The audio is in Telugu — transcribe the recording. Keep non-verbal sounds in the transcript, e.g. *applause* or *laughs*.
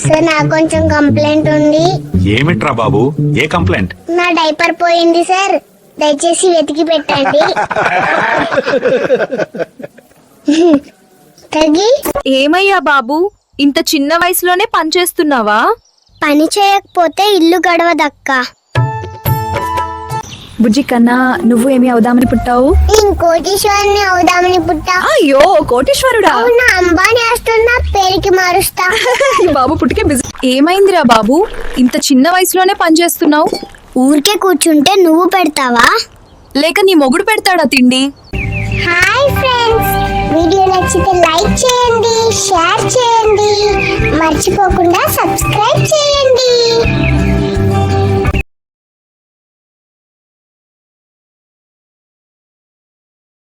సార్ నాకు కొంచెం కంప్లైంట్ ఉంది. ఏమిట్రా బాబు? ఏ కంప్లైంట్? నా డైపర్ పోయింది సార్. దయచేసి వెతికి పెట్టండి. *laughs* తగి ఏమయ్యా బాబు? ఇంత చిన్న వయసులోనే పనిచేస్తున్నావా పని చేయకపోతే ఇల్లు గడవదక్క. బుజ్జి కన్నా నువ్వు ఏమి అవుదామని పుట్టావు? నేను కోటీశ్వరిని అవుదామని పుట్టా. అయ్యో కోటీశ్వరుడా? అవునా అంబానీ ఈ బాబు పుట్టుకే బిజీ ఏమైందిరా బాబు? ఇంత చిన్న వయసులోనే పనిచేస్తున్నావు ఊరికే కూర్చుంటే నువ్వు పెడతావా? లేక నీ మొగుడు పెడతాడా తిండి? హాయ్ ఫ్రెండ్స్ వీడియో నచ్చితే లైక్ చేయండి షేర్ చేయండి. మర్చిపోకుండా సబ్స్క్రైబ్